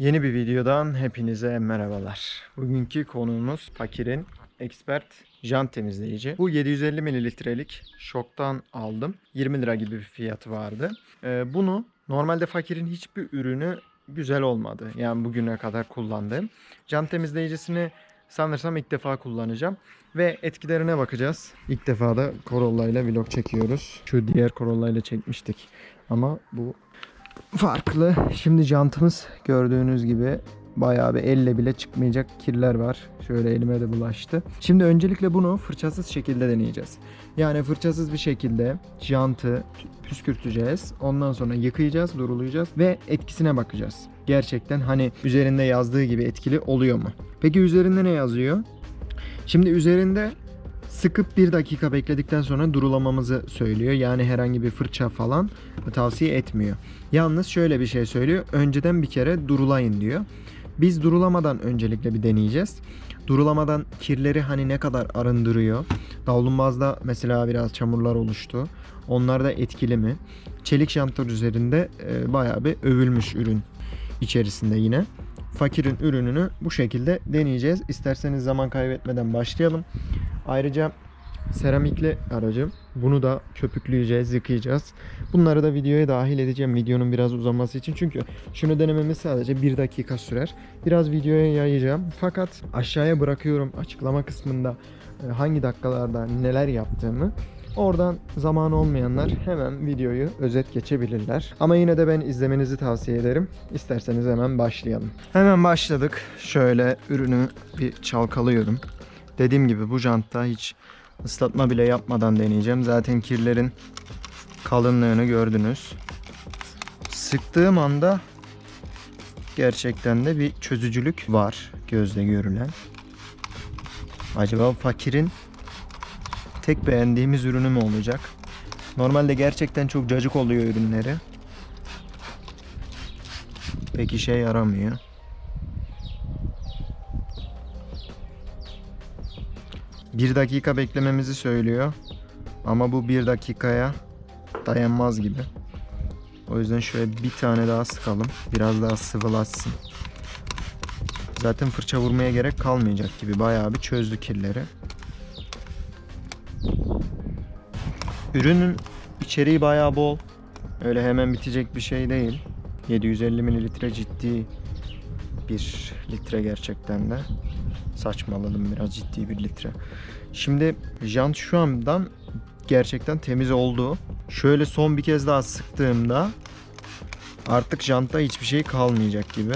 Yeni bir videodan hepinize merhabalar. Bugünkü konuğumuz Fakir'in expert jant temizleyici. Bu 750 mililitrelik şoktan aldım. 20 lira gibi bir fiyatı vardı. Ee, bunu normalde Fakir'in hiçbir ürünü güzel olmadı. Yani bugüne kadar kullandığım. Jant temizleyicisini sanırsam ilk defa kullanacağım. Ve etkilerine bakacağız. İlk defa da Corolla ile vlog çekiyoruz. Şu diğer Corolla ile çekmiştik. Ama bu farklı. Şimdi jantımız gördüğünüz gibi bayağı bir elle bile çıkmayacak kirler var. Şöyle elime de bulaştı. Şimdi öncelikle bunu fırçasız şekilde deneyeceğiz. Yani fırçasız bir şekilde jantı püskürteceğiz. Ondan sonra yıkayacağız, durulayacağız ve etkisine bakacağız. Gerçekten hani üzerinde yazdığı gibi etkili oluyor mu? Peki üzerinde ne yazıyor? Şimdi üzerinde sıkıp bir dakika bekledikten sonra durulamamızı söylüyor. Yani herhangi bir fırça falan tavsiye etmiyor. Yalnız şöyle bir şey söylüyor. Önceden bir kere durulayın diyor. Biz durulamadan öncelikle bir deneyeceğiz. Durulamadan kirleri hani ne kadar arındırıyor? Davlumbazda mesela biraz çamurlar oluştu. Onlar da etkili mi? Çelik jantlar üzerinde e, bayağı bir övülmüş ürün içerisinde yine. Fakirin ürününü bu şekilde deneyeceğiz. İsterseniz zaman kaybetmeden başlayalım. Ayrıca seramikli aracım. Bunu da köpükleyeceğiz, yıkayacağız. Bunları da videoya dahil edeceğim videonun biraz uzaması için. Çünkü şunu denememiz sadece bir dakika sürer. Biraz videoya yayacağım. Fakat aşağıya bırakıyorum açıklama kısmında e, hangi dakikalarda neler yaptığımı. Oradan zaman olmayanlar hemen videoyu özet geçebilirler. Ama yine de ben izlemenizi tavsiye ederim. İsterseniz hemen başlayalım. Hemen başladık. Şöyle ürünü bir çalkalıyorum. Dediğim gibi bu jantta hiç ıslatma bile yapmadan deneyeceğim. Zaten kirlerin kalınlığını gördünüz. Sıktığım anda gerçekten de bir çözücülük var gözle görülen. Acaba fakirin tek beğendiğimiz ürünü mü olacak? Normalde gerçekten çok cacık oluyor ürünleri. Pek işe yaramıyor. Bir dakika beklememizi söylüyor. Ama bu bir dakikaya dayanmaz gibi. O yüzden şöyle bir tane daha sıkalım. Biraz daha sıvılaşsın. Zaten fırça vurmaya gerek kalmayacak gibi. Bayağı bir çözdü kirleri. Ürünün içeriği bayağı bol. Öyle hemen bitecek bir şey değil. 750 mililitre ciddi bir litre gerçekten de. Saçmaladım biraz ciddi bir litre. Şimdi jant şu andan gerçekten temiz oldu. Şöyle son bir kez daha sıktığımda artık jantta hiçbir şey kalmayacak gibi.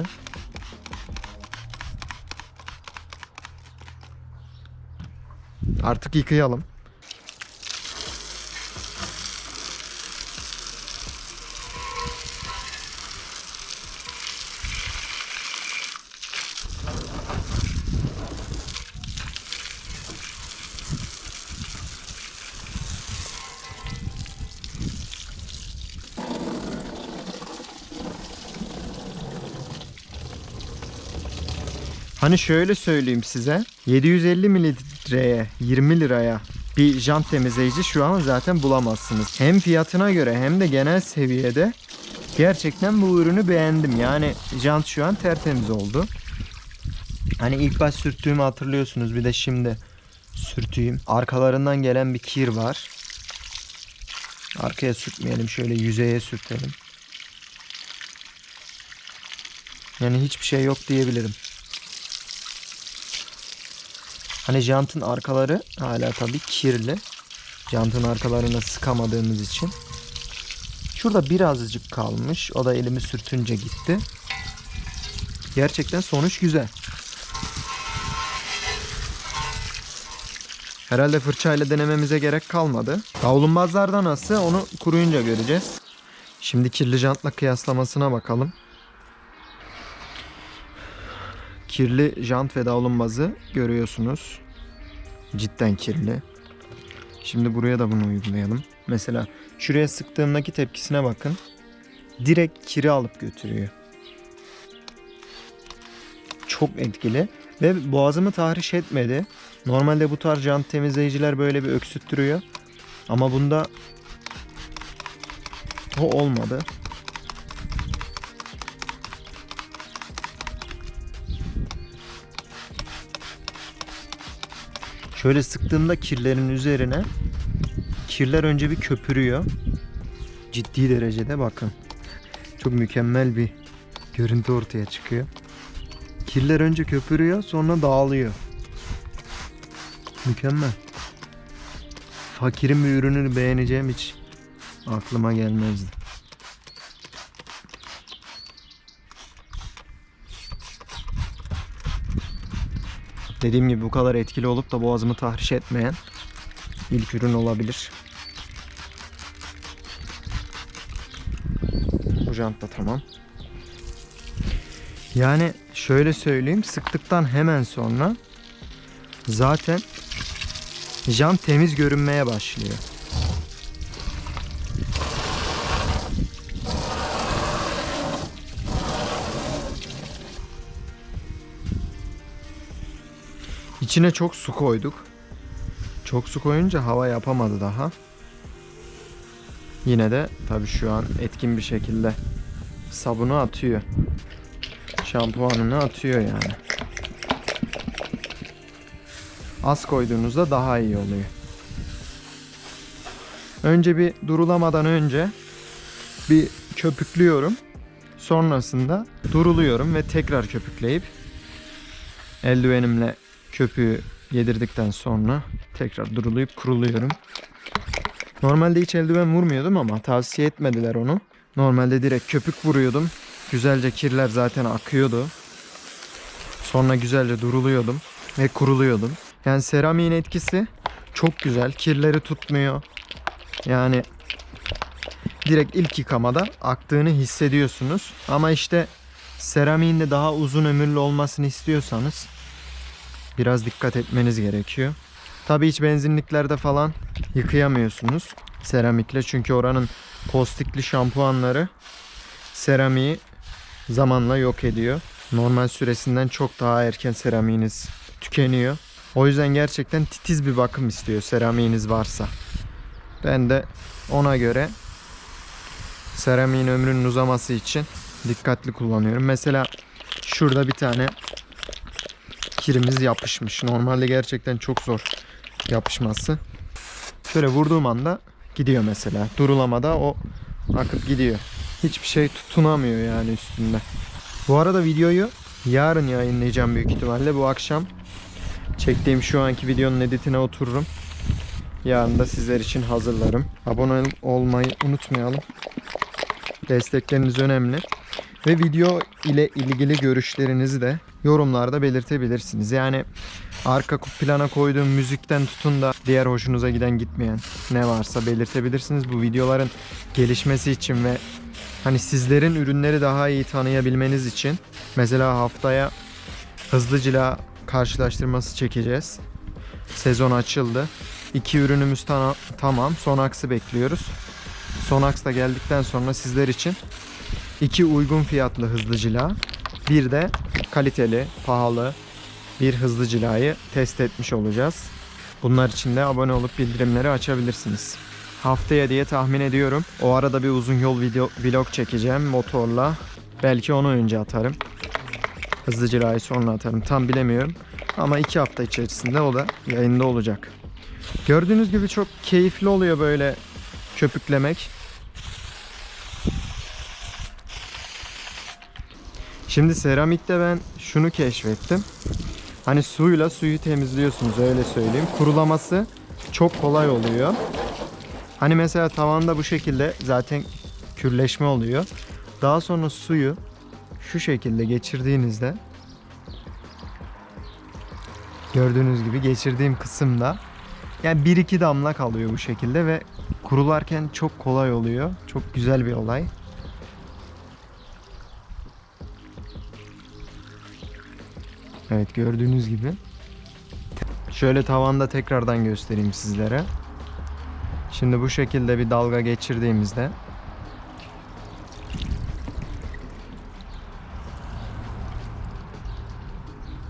Artık yıkayalım. Hani şöyle söyleyeyim size. 750 mililitreye 20 liraya bir jant temizleyici şu an zaten bulamazsınız. Hem fiyatına göre hem de genel seviyede gerçekten bu ürünü beğendim. Yani jant şu an tertemiz oldu. Hani ilk baş sürttüğümü hatırlıyorsunuz. Bir de şimdi sürteyim. Arkalarından gelen bir kir var. Arkaya sürtmeyelim. Şöyle yüzeye sürtelim. Yani hiçbir şey yok diyebilirim. Hani jantın arkaları hala tabii kirli. Jantın arkalarına sıkamadığımız için. Şurada birazcık kalmış. O da elimi sürtünce gitti. Gerçekten sonuç güzel. Herhalde fırçayla denememize gerek kalmadı. Davlumbazlarda nasıl onu kuruyunca göreceğiz. Şimdi kirli jantla kıyaslamasına bakalım. Kirli jant ve davlumbazı görüyorsunuz. Cidden kirli. Şimdi buraya da bunu uygulayalım. Mesela şuraya sıktığımdaki tepkisine bakın. Direkt kiri alıp götürüyor. Çok etkili ve boğazımı tahriş etmedi. Normalde bu tarz jant temizleyiciler böyle bir öksüttürüyor. Ama bunda o olmadı. Şöyle sıktığımda kirlerin üzerine kirler önce bir köpürüyor. Ciddi derecede bakın. Çok mükemmel bir görüntü ortaya çıkıyor. Kirler önce köpürüyor sonra dağılıyor. Mükemmel. Fakirin bir ürününü beğeneceğim hiç aklıma gelmezdi. Dediğim gibi bu kadar etkili olup da boğazımı tahriş etmeyen ilk ürün olabilir. Bu jant da tamam. Yani şöyle söyleyeyim sıktıktan hemen sonra zaten jant temiz görünmeye başlıyor. İçine çok su koyduk. Çok su koyunca hava yapamadı daha. Yine de tabii şu an etkin bir şekilde sabunu atıyor. Şampuanını atıyor yani. Az koyduğunuzda daha iyi oluyor. Önce bir durulamadan önce bir köpüklüyorum. Sonrasında duruluyorum ve tekrar köpükleyip eldivenimle köpüğü yedirdikten sonra tekrar duruluyup kuruluyorum. Normalde hiç eldiven vurmuyordum ama tavsiye etmediler onu. Normalde direkt köpük vuruyordum. Güzelce kirler zaten akıyordu. Sonra güzelce duruluyordum ve kuruluyordum. Yani seramiğin etkisi çok güzel. Kirleri tutmuyor. Yani direkt ilk yıkamada aktığını hissediyorsunuz. Ama işte seramiğin de daha uzun ömürlü olmasını istiyorsanız biraz dikkat etmeniz gerekiyor. Tabii hiç benzinliklerde falan yıkayamıyorsunuz seramikle çünkü oranın kostikli şampuanları seramiği zamanla yok ediyor. Normal süresinden çok daha erken seramiğiniz tükeniyor. O yüzden gerçekten titiz bir bakım istiyor seramiğiniz varsa. Ben de ona göre seramiğin ömrünün uzaması için dikkatli kullanıyorum. Mesela şurada bir tane kirimiz yapışmış. Normalde gerçekten çok zor yapışması. Şöyle vurduğum anda gidiyor mesela. Durulamada o akıp gidiyor. Hiçbir şey tutunamıyor yani üstünde. Bu arada videoyu yarın yayınlayacağım büyük ihtimalle. Bu akşam çektiğim şu anki videonun editine otururum. Yarın da sizler için hazırlarım. Abone olmayı unutmayalım. Destekleriniz önemli. Ve video ile ilgili görüşlerinizi de yorumlarda belirtebilirsiniz. Yani arka plana koyduğum müzikten tutun da diğer hoşunuza giden gitmeyen ne varsa belirtebilirsiniz. Bu videoların gelişmesi için ve hani sizlerin ürünleri daha iyi tanıyabilmeniz için mesela haftaya hızlı karşılaştırması çekeceğiz. Sezon açıldı. İki ürünümüz ta- tamam. Son aksı bekliyoruz. Son aks da geldikten sonra sizler için iki uygun fiyatlı hızlı cila, bir de kaliteli, pahalı bir hızlı cilayı test etmiş olacağız. Bunlar için de abone olup bildirimleri açabilirsiniz. Haftaya diye tahmin ediyorum. O arada bir uzun yol video vlog çekeceğim motorla. Belki onu önce atarım. Hızlı cilayı sonra atarım. Tam bilemiyorum. Ama iki hafta içerisinde o da yayında olacak. Gördüğünüz gibi çok keyifli oluyor böyle köpüklemek. Şimdi seramikte ben şunu keşfettim. Hani suyla suyu temizliyorsunuz öyle söyleyeyim. Kurulaması çok kolay oluyor. Hani mesela tavanda bu şekilde zaten kürleşme oluyor. Daha sonra suyu şu şekilde geçirdiğinizde gördüğünüz gibi geçirdiğim kısımda yani bir iki damla kalıyor bu şekilde ve kurularken çok kolay oluyor. Çok güzel bir olay. Evet gördüğünüz gibi. Şöyle tavanda tekrardan göstereyim sizlere. Şimdi bu şekilde bir dalga geçirdiğimizde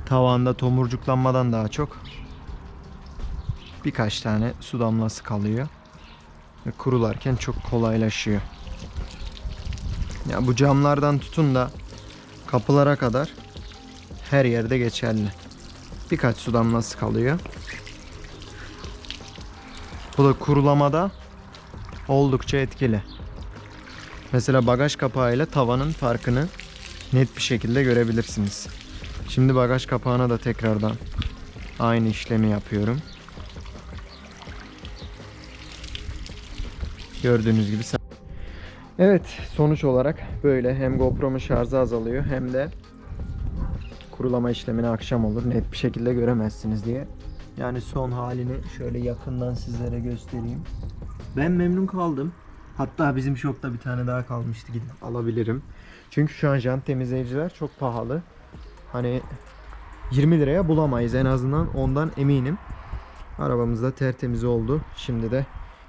tavanda tomurcuklanmadan daha çok birkaç tane su damlası kalıyor ve kurularken çok kolaylaşıyor. Ya bu camlardan tutun da kapılara kadar her yerde geçerli. Birkaç su damlası kalıyor. Bu da kurulamada oldukça etkili. Mesela bagaj kapağıyla tavanın farkını net bir şekilde görebilirsiniz. Şimdi bagaj kapağına da tekrardan aynı işlemi yapıyorum. Gördüğünüz gibi Evet sonuç olarak böyle hem GoPro'mun şarjı azalıyor hem de kurulama işlemini akşam olur net bir şekilde göremezsiniz diye. Yani son halini şöyle yakından sizlere göstereyim. Ben memnun kaldım. Hatta bizim shopta bir tane daha kalmıştı gidip alabilirim. Çünkü şu an jant temizleyiciler çok pahalı. Hani 20 liraya bulamayız en azından ondan eminim. Arabamız da tertemiz oldu. Şimdi de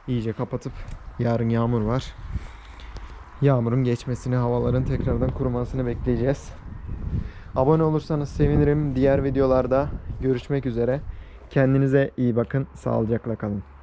iyice kapatıp yarın yağmur var. Yağmurun geçmesini, havaların tekrardan kurumasını bekleyeceğiz. Abone olursanız sevinirim. Diğer videolarda görüşmek üzere. Kendinize iyi bakın. Sağlıcakla kalın.